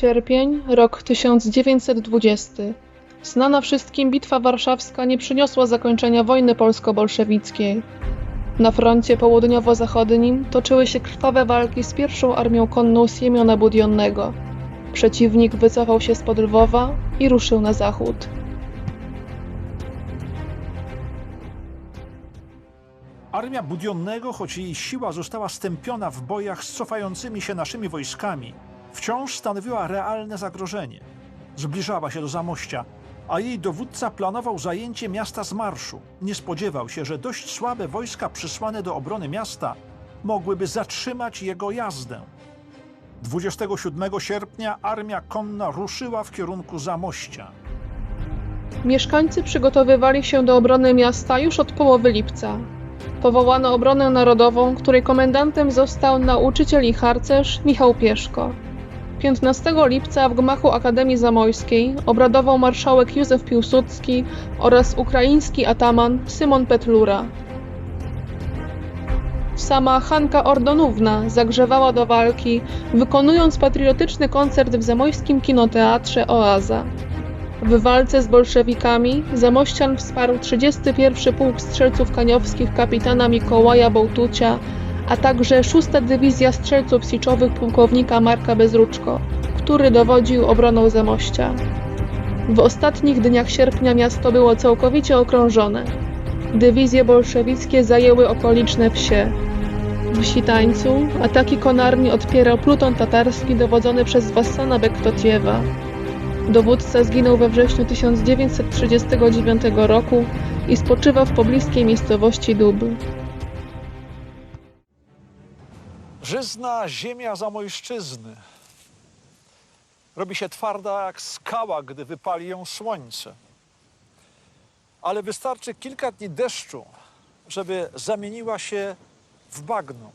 Sierpień, rok 1920. Znana wszystkim Bitwa Warszawska nie przyniosła zakończenia wojny polsko-bolszewickiej. Na froncie południowo-zachodnim toczyły się krwawe walki z pierwszą armią konną Siemiona Budionnego. Przeciwnik wycofał się spod Lwowa i ruszył na zachód. Armia Budionnego, choć jej siła została stępiona w bojach z cofającymi się naszymi wojskami, wciąż stanowiła realne zagrożenie. Zbliżała się do Zamościa, a jej dowódca planował zajęcie miasta z marszu. Nie spodziewał się, że dość słabe wojska przysłane do obrony miasta mogłyby zatrzymać jego jazdę. 27 sierpnia armia konna ruszyła w kierunku Zamościa. Mieszkańcy przygotowywali się do obrony miasta już od połowy lipca. Powołano obronę narodową, której komendantem został nauczyciel i harcerz Michał Pieszko. 15 lipca w gmachu Akademii Zamojskiej obradował marszałek Józef Piłsudski oraz ukraiński ataman Symon Petlura. Sama Hanka Ordonówna zagrzewała do walki, wykonując patriotyczny koncert w zamojskim kinoteatrze Oaza. W walce z bolszewikami Zamościan wsparł 31 Pułk Strzelców Kaniowskich kapitana Mikołaja Bołtucia, a także 6 Dywizja Strzelców Siczowych pułkownika Marka Bezruczko, który dowodził obroną Zamościa. W ostatnich dniach sierpnia miasto było całkowicie okrążone. Dywizje bolszewickie zajęły okoliczne wsie. W Sitańcu ataki konarni odpierał pluton tatarski dowodzony przez Wassana Bektotiewa. Dowódca zginął we wrześniu 1939 roku i spoczywa w pobliskiej miejscowości Dub. Żyzna ziemia Zamojszczyzny robi się twarda jak skała, gdy wypali ją słońce. Ale wystarczy kilka dni deszczu, żeby zamieniła się w bagno.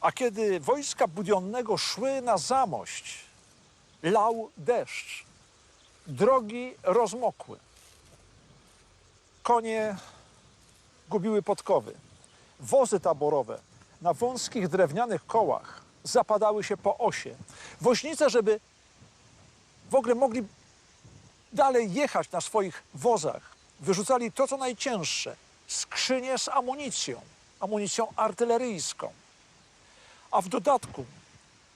A kiedy wojska Budionnego szły na Zamość, lał deszcz. Drogi rozmokły. Konie gubiły podkowy. Wozy taborowe na wąskich drewnianych kołach zapadały się po osie. Woźnice, żeby w ogóle mogli dalej jechać na swoich wozach, wyrzucali to, co najcięższe skrzynie z amunicją, amunicją artyleryjską. A w dodatku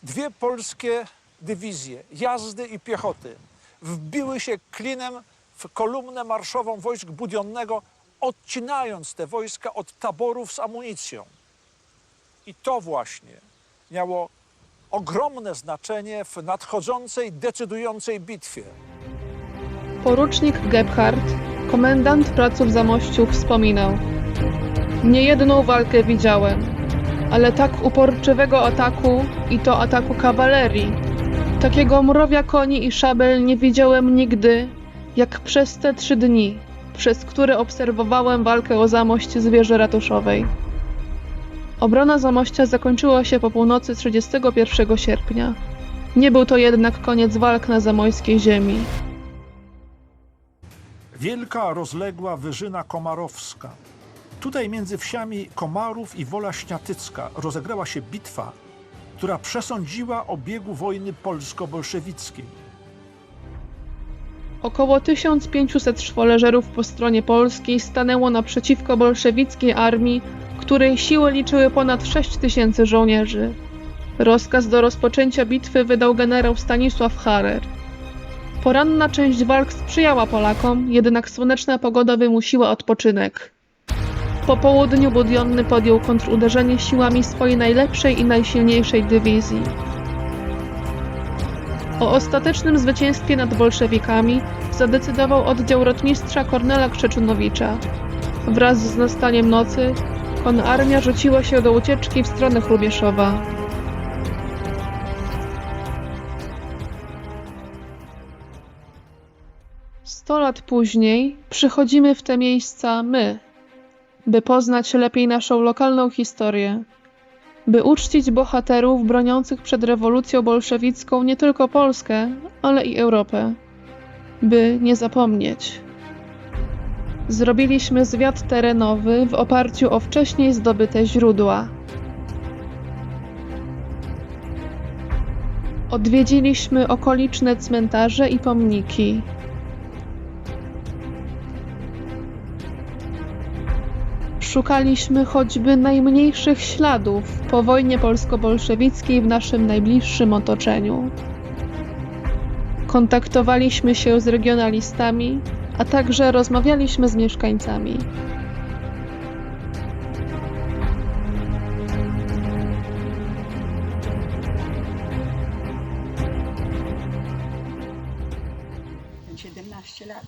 dwie polskie dywizje jazdy i piechoty wbiły się klinem w kolumnę marszową wojsk Budionnego, odcinając te wojska od taborów z amunicją. I to właśnie miało ogromne znaczenie w nadchodzącej, decydującej bitwie. Porucznik Gebhardt, komendant placów Zamościu, wspominał: Niejedną walkę widziałem, ale tak uporczywego ataku i to ataku kawalerii. Takiego mrowia koni i szabel nie widziałem nigdy, jak przez te trzy dni, przez które obserwowałem walkę o Zamość z wieży ratuszowej. Obrona Zamościa zakończyła się po północy 31 sierpnia. Nie był to jednak koniec walk na zamojskiej ziemi. Wielka, rozległa wyżyna komarowska. Tutaj między wsiami Komarów i Wola Śniatycka rozegrała się bitwa, która przesądziła o biegu wojny polsko-bolszewickiej. Około 1500 szwoleżerów po stronie polskiej stanęło naprzeciwko bolszewickiej armii, której siły liczyły ponad 6 tysięcy żołnierzy. Rozkaz do rozpoczęcia bitwy wydał generał Stanisław Harer. Poranna część walk sprzyjała Polakom, jednak słoneczna pogoda wymusiła odpoczynek. Po południu Budionny podjął kontruderzenie siłami swojej najlepszej i najsilniejszej dywizji. O ostatecznym zwycięstwie nad bolszewikami zadecydował oddział rotmistrza Kornela Krzeczunowicza. Wraz z nastaniem nocy konarmia rzuciła się do ucieczki w stronę Chrubieszowa. Sto lat później przychodzimy w te miejsca my, by poznać lepiej naszą lokalną historię, by uczcić bohaterów broniących przed rewolucją bolszewicką nie tylko Polskę, ale i Europę, by nie zapomnieć. Zrobiliśmy zwiat terenowy w oparciu o wcześniej zdobyte źródła. Odwiedziliśmy okoliczne cmentarze i pomniki. Szukaliśmy choćby najmniejszych śladów po wojnie polsko-bolszewickiej w naszym najbliższym otoczeniu. Kontaktowaliśmy się z regionalistami, a także rozmawialiśmy z mieszkańcami. Ten 17 lat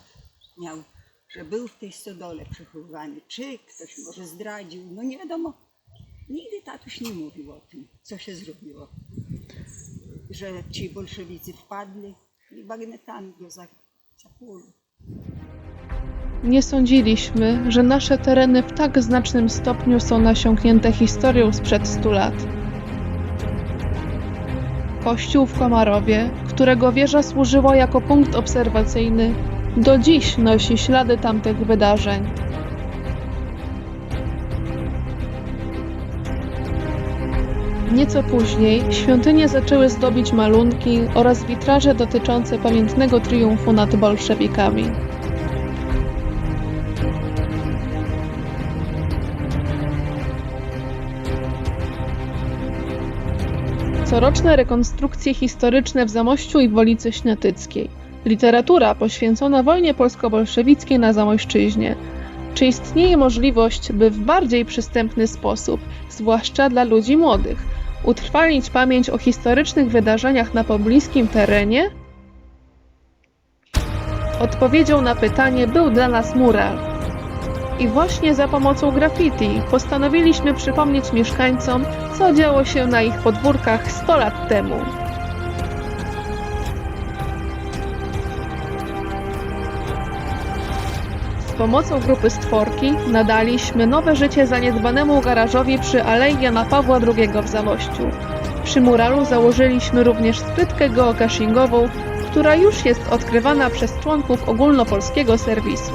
miał, że był w tej stodole przechowywany. Czy ktoś może zdradził? No nie wiadomo. Nigdy tatuś nie mówił o tym, co się zrobiło. Że ci bolszewicy wpadli i bagnetami go za- zapłuli. Nie sądziliśmy, że nasze tereny w tak znacznym stopniu są nasiąknięte historią sprzed stu lat. Kościół w Komarowie, którego wieża służyła jako punkt obserwacyjny, do dziś nosi ślady tamtych wydarzeń. Nieco później świątynię zaczęły zdobić malunki oraz witraże dotyczące pamiętnego triumfu nad bolszewikami. Coroczne rekonstrukcje historyczne w Zamościu i Wolicy Śniatyckiej. Literatura poświęcona wojnie polsko-bolszewickiej na Zamojszczyźnie. Czy istnieje możliwość, by w bardziej przystępny sposób, zwłaszcza dla ludzi młodych, utrwalić pamięć o historycznych wydarzeniach na pobliskim terenie? Odpowiedzią na pytanie był dla nas mural. I właśnie za pomocą graffiti postanowiliśmy przypomnieć mieszkańcom, co działo się na ich podwórkach 100 lat temu. Z pomocą grupy Stworki nadaliśmy nowe życie zaniedbanemu garażowi przy Alei Jana Pawła II w Zamościu. Przy muralu założyliśmy również skrytkę geocachingową, która już jest odkrywana przez członków ogólnopolskiego serwisu.